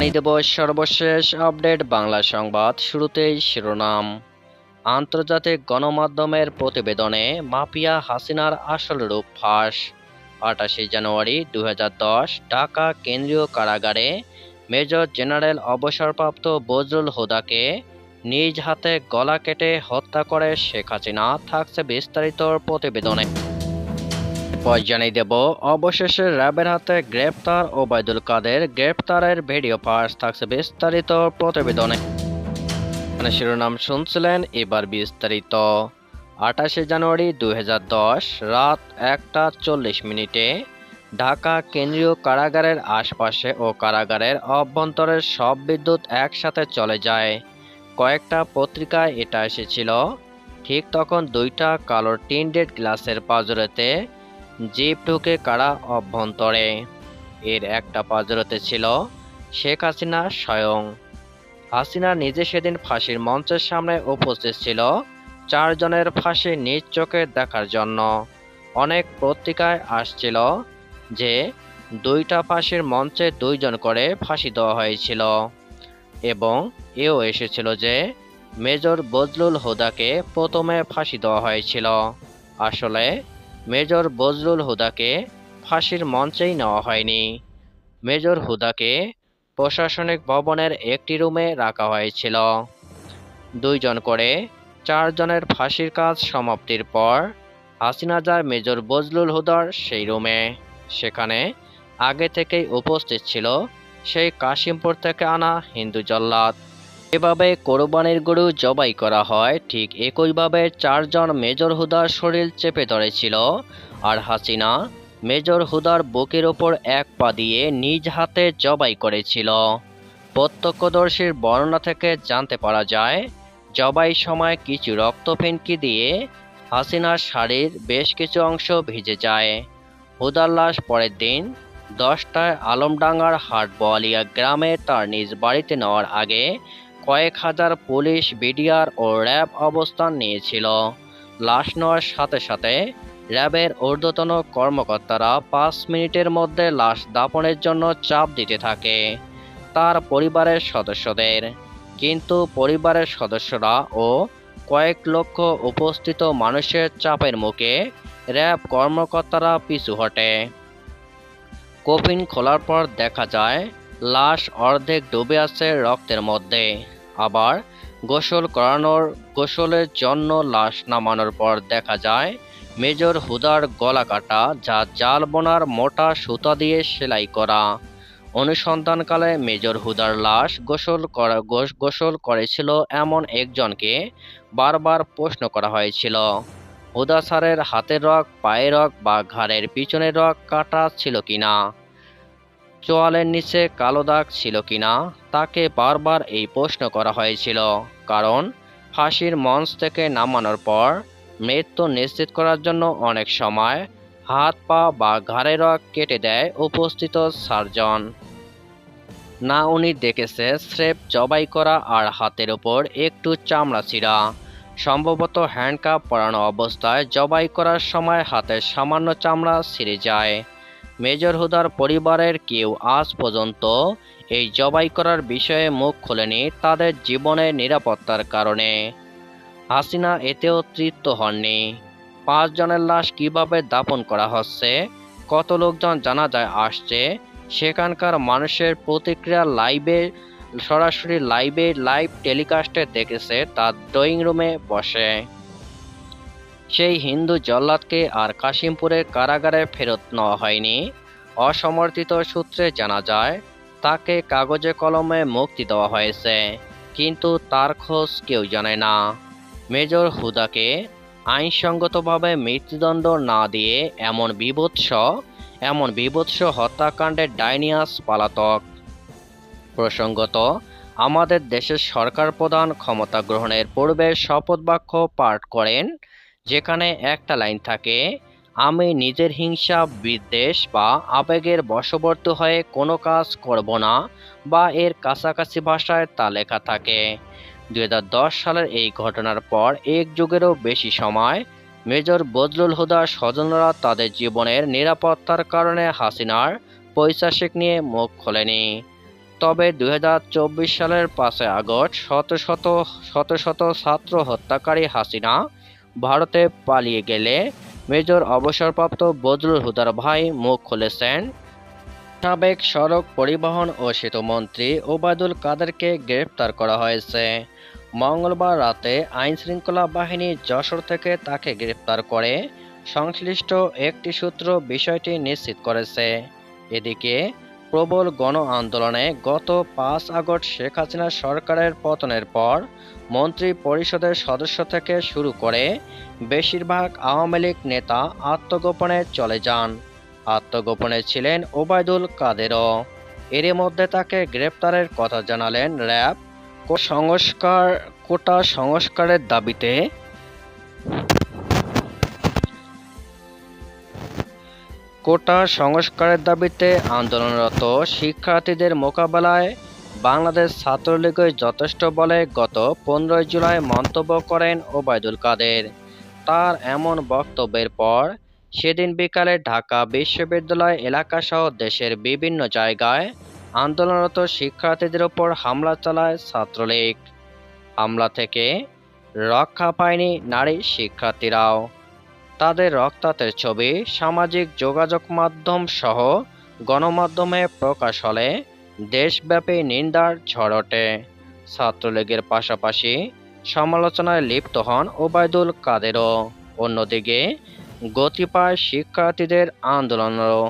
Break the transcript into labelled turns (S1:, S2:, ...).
S1: জানিয়ে দেব সর্বশেষ আপডেট বাংলা সংবাদ শুরুতেই শিরোনাম। আন্তর্জাতিক গণমাধ্যমের প্রতিবেদনে মাফিয়া হাসিনার আসল রূপ ফাঁস। আটাশে জানুয়ারি দু হাজার দশ ঢাকা কেন্দ্রীয় কারাগারে মেজর জেনারেল অবসরপ্রাপ্ত বজরুল হুদাকে নিজ হাতে গলা কেটে হত্যা করে শেখ হাসিনা, থাকছে বিস্তারিত প্রতিবেদনে। এরপর জানিয়ে দেব, অবশেষে র্যাবের হাতে গ্রেপ্তার ওবায়দুল কাদের গ্রেপ্তারের ভিডিও পাস থাকছে বিস্তারিত প্রতিবেদনে। শিরোনাম শুনছিলেন এবার বিস্তারিত। আঠাশে জানুয়ারি দুই হাজার দশ রাত একটা চল্লিশ মিনিটে ঢাকা কেন্দ্রীয় কারাগারের আশপাশে ও কারাগারের অভ্যন্তরের সব বিদ্যুৎ একসাথে চলে যায়। কয়েকটা পত্রিকায় এটা এসেছিল, ঠিক তখন দুইটা কালো টিনডেড গ্লাসের পাজরেতে জিপ ঢুকে কারা অভ্যন্তরে? এর একটা পাজরতে ছিল শেখ হাসিনা স্বয়ং। হাসিনা নিজে সেদিন ফাঁসির মঞ্চের সামনে উপস্থিত ছিল চারজনের ফাঁসি নিজ চোখে দেখার জন্য। অনেক পত্রিকায় আসছিল যে দুইটা ফাঁসির মঞ্চে দুইজন করে ফাঁসি দেওয়া হয়েছিল। এবং এও এসেছিল যে মেজর বজলুল হুদাকে প্রথমে ফাঁসি দেওয়া হয়েছিল। আসলে মেজর বজলুল হুদাকে ফাঁসির মঞ্চেই নেওয়া হয়নি। মেজর হুদাকে প্রশাসনিক ভবনের একটি রুমে রাখা হয়েছিল। দুইজন করে চারজনের ফাঁসির কাজ সমাপ্তির পর হাসিনা যায় মেজর বজলুল হুদার সেই রুমে। সেখানে আগে থেকেই উপস্থিত ছিল সেই কাশিমপুর থেকে আনা হিন্দু জল্লাদ। এভাবে কোরবানির গরু জবাই করা হয়, ঠিক একইভাবে চারজন মেজর হুদার শরীর চেপে ধরেছিল। আর হাসিনা মেজর হুদার বুকের ওপর এক পা দিয়ে নিজ হাতে জবাই করেছিল। প্রত্যক্ষদর্শীর বর্ণনা থেকে জানতে পারা যায়, জবাই সময় কিছু রক্ত ফেনকি দিয়ে হাসিনার শাড়ির বেশ কিছু অংশ ভিজে যায়। হুদার লাশ পরের দিন দশটায় আলমডাঙ্গার হাটবোয়ালিয়া গ্রামে তার নিজ বাড়িতে নেওয়ার আগে কয়েক হাজার পুলিশ, বিডিআর ও র্যাব অবস্থান নিয়েছিল। লাশ নেওয়ার সাথে সাথে র্যাবের ঊর্ধ্বতন কর্মকর্তারা পাঁচ মিনিটের মধ্যে লাশ দাপনের জন্য চাপ দিতে থাকে তার পরিবারের সদস্যদের। কিন্তু পরিবারের সদস্যরা ও কয়েক লক্ষ উপস্থিত মানুষের চাপের মুখে র্যাব কর্মকর্তারা পিছু হটে। কফিন খোলার পর দেখা যায়, লাশ অর্ধেক ডুবে আছে রক্তের মধ্যে। আবার গোসল করানোর, গোসলের জন্য লাশ নামানোর পর দেখা যায়, মেজর হুদার গলা কাটা যা জাল বোনার মোটা সুতা দিয়ে সেলাই করা। অনুসন্ধানকালে মেজর হুদার লাশ গোসল করা, গোস- গোসল করেছিল এমন একজনকে বারবার প্রশ্ন করা হয়েছিল। হুদা স্যারের হাতের রক পায়ের রক বা ঘাড়ের পিছনের রক কাটা ছিল কিনা? চোয়ালের নিচে কালো দাগ ছিল কিনা, তাকে বারবার এই প্রশ্ন করা হয়েছিল। কারণ, ফাঁসির মঞ্চ থেকে নামানোর পর, মৃত্যু নিশ্চিত করার জন্য অনেক সময় হাত, পা বা ঘাড়ের রক কেটে দেয় উপস্থিত সার্জন। না, উনি দেখেছে স্রেপ জবাই করা আর হাতের ওপর একটু চামড়া ছিঁড়া। সম্ভবত হ্যান্ডকাপ পরানো অবস্থায় জবাই করার সময় হাতের সামান্য চামড়া ছিঁড়ে যায়। মেজর হুদার পরিবারের কেউ আজ পর্যন্ত এই জবাই করার বিষয়ে মুখ খোলেনি তাদের জীবনের নিরাপত্তার কারণে। হাসিনা এতেও তৃপ্ত হননি। পাঁচজনের লাশ কীভাবে দাপন করা হচ্ছে, কত লোকজন জানা যায় আসছে, সেখানকার মানুষের প্রতিক্রিয়া লাইভে, সরাসরি লাইভে, লাইভ টেলিকাস্টে দেখেছে তার ড্রয়িং রুমে বসে। সেই হিন্দু জল্লাদকে আর কাশিমপুরের কারাগারে ফেরত নেওয়া হয়নি। অসমর্থিত সূত্রে জানা যায়, তাকে কাগজে কলমে মুক্তি দেওয়া হয়েছে, কিন্তু তার খোঁজ কেউ জানে না। মেজর হুদাকে আইনসঙ্গতভাবে মৃত্যুদণ্ড না দিয়ে এমন বিভৎস এমন বিভৎস হত্যাকাণ্ডের ডাইনিয়াস পালাতক। প্রসঙ্গত, আমাদের দেশের সরকার প্রধান ক্ষমতা গ্রহণের পূর্বে শপথ বাক্য পাঠ করেন যেখানে একটা লাইন থাকে, আমি নিজের হিংসা, বিদ্বেষ বা আবেগের বশবর্ত হয়ে কোনো কাজ করব না বা এর কাছাকাছি ভাষায় তা লেখা থাকে। দু হাজার দশ সালের এই ঘটনার পর এক যুগেরও বেশি সময় মেজর বজলুল হুদার স্বজনরা তাদের জীবনের নিরাপত্তার কারণে হাসিনার পৈশাসিক নিয়ে মুখ খোলেনি। তবে দু হাজার চব্বিশ সালের পাঁচই আগস্ট শত শত শত শত ছাত্র হত্যাকারী হাসিনা ভারতে পালিয়ে গেলে মেজর অবসরপ্রাপ্ত বদরুল হুদার ভাই মুখ খুলেছেন। সাবেক সড়ক পরিবহন ও সেতুমন্ত্রী ওবায়দুল কাদেরকে গ্রেপ্তার করা হয়েছে। মঙ্গলবার রাতে আইনশৃঙ্খলা বাহিনী যশোর থেকে তাকে গ্রেপ্তার করে। সংশ্লিষ্ট একটি সূত্র বিষয়টি নিশ্চিত করেছে। এদিকে প্রবল গণ আন্দোলনে গত পাঁচ আগস্ট শেখ হাসিনা সরকারের পতনের পর মন্ত্রী পরিষদের সদস্য থেকে শুরু করে বেশিরভাগ আওয়ামী লীগ নেতা আত্মগোপনে চলে যান। আত্মগোপনে ছিলেন ওবায়দুল কাদেরও। এর মধ্যে তাকে গ্রেপ্তারের কথা জানালেন র্যাব। সংস্কার, কোটা সংস্কারের দাবিতে কোটা সংস্কারের দাবিতে আন্দোলনরত শিক্ষার্থীদের মোকাবেলায় বাংলাদেশ ছাত্রলীগের যথেষ্ট বলে গত পনেরোই জুলাই মন্তব্য করেন ওবায়দুল কাদের। তার এমন বক্তব্যের পর সেদিন বিকালে ঢাকা বিশ্ববিদ্যালয় এলাকাসহ দেশের বিভিন্ন জায়গায় আন্দোলনরত শিক্ষার্থীদের ওপর হামলা চালায় ছাত্রলীগ। হামলা থেকে রক্ষা পায়নি নারী শিক্ষার্থীরাও। তাদের রক্তাতের ছবি সামাজিক যোগাযোগ মাধ্যম সহ গণমাধ্যমে প্রকাশ হলে দেশব্যাপী নিন্দার ঝড় ওঠে। ছাত্রলীগের পাশাপাশি সমালোচনায় লিপ্ত হন ওবায়দুল কাদেরও। অন্যদিকে গতি পায় শিক্ষার্থীদের আন্দোলনেরও